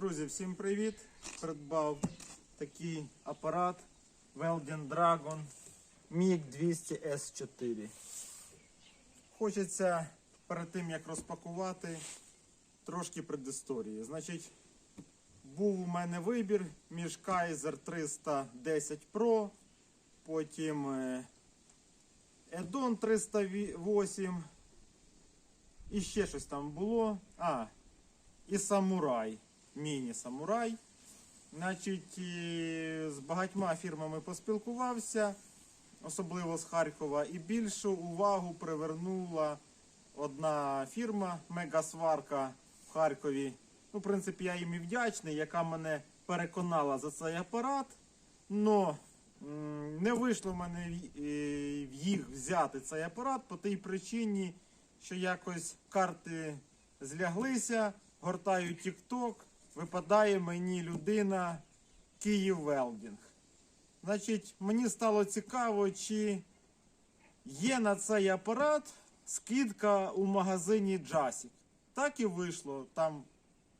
Друзі, всім привіт! Придбав такий апарат Welding Dragon MiG 200 S4. Хочеться перед тим як розпакувати трошки предісторії. Значить, був у мене вибір між Kaiser 310 Pro, потім е, Edon 308 і ще щось там було. А, і самурай. Міні-самурай. Значить, з багатьма фірмами поспілкувався, особливо з Харкова, і більшу увагу привернула одна фірма Мегасварка в Харкові. Ну, в принципі, я їм і вдячний, яка мене переконала за цей апарат. Но не вийшло в мене в- їх взяти цей апарат по тій причині, що якось карти зляглися, гортаю TikTok, випадає мені людина Київ Велдінг. Значить, мені стало цікаво, чи є на цей апарат скидка у магазині Джасік. Так і вийшло. Там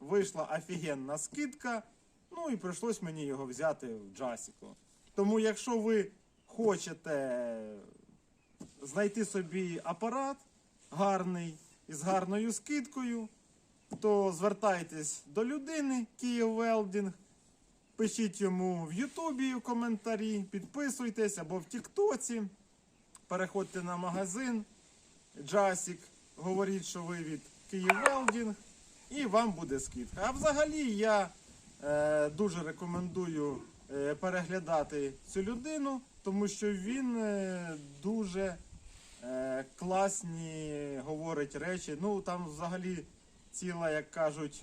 вийшла офігенна скидка. Ну і прийшлось мені його взяти в Джасіку. Тому, якщо ви хочете знайти собі апарат гарний і з гарною скидкою, то звертайтесь до людини Київ Велдінг, пишіть йому в Ютубі у коментарі, підписуйтесь або в Тіктоці, переходьте на магазин Джасік, говоріть, що ви від Київ Велдінг, і вам буде скидка. А взагалі я е, дуже рекомендую е, переглядати цю людину, тому що він е, дуже е, класні говорить речі. Ну там взагалі ціла, як кажуть,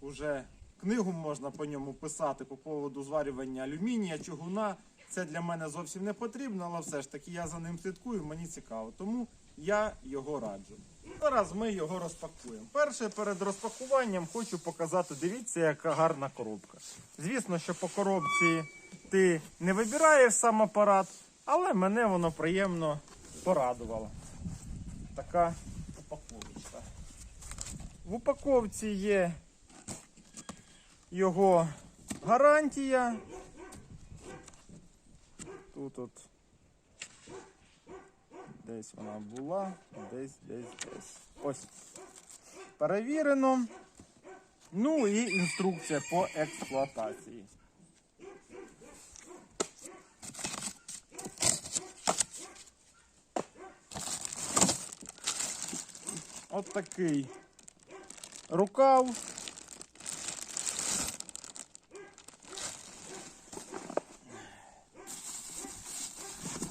уже книгу можна по ньому писати по поводу зварювання алюмінія, чугуна. Це для мене зовсім не потрібно, але все ж таки я за ним слідкую, мені цікаво. Тому я його раджу. Зараз ми його розпакуємо. Перше перед розпакуванням хочу показати, дивіться, яка гарна коробка. Звісно, що по коробці ти не вибираєш сам апарат, але мене воно приємно порадувало. Така. В упаковці є його гарантія. Тут от десь вона була, десь, десь, десь. Ось. Перевірено. Ну і інструкція по експлуатації. От такий рукав.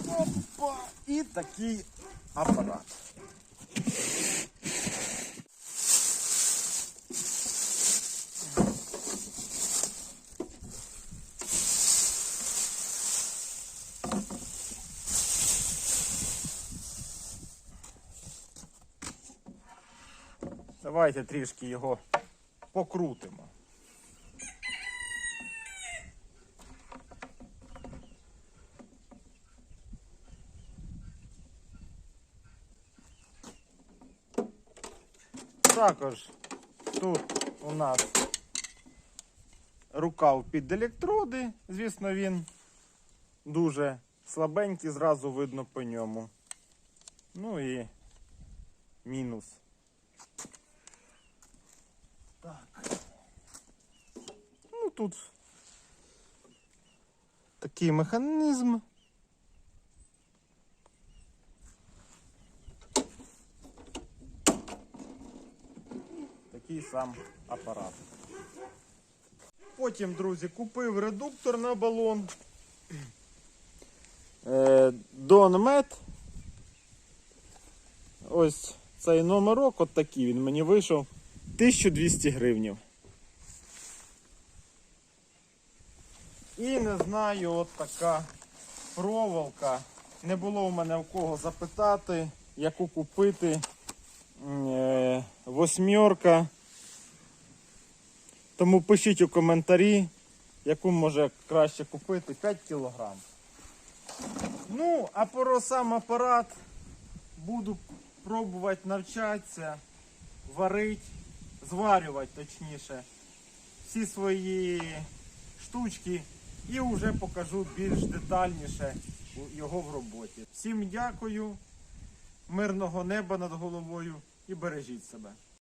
Опа! І такий апарат. Давайте трішки його покрутимо. Також тут у нас рукав під електроди. Звісно, він дуже слабенький, зразу видно по ньому. Ну і мінус. Так. Ну тут такий механізм. Такий сам апарат. Потім, друзі, купив редуктор на балон. Е, Донмет. Ось цей номерок, от такий він мені вийшов. 1200 гривнів. І не знаю, от така проволока. Не було у мене в кого запитати, яку купити. Е, Восьмерка. Тому пишіть у коментарі, яку може краще купити 5 кг. Ну, а про сам апарат буду пробувати навчатися, варити, зварювати точніше всі свої штучки і вже покажу більш детальніше його в роботі. Всім дякую, мирного неба над головою і бережіть себе.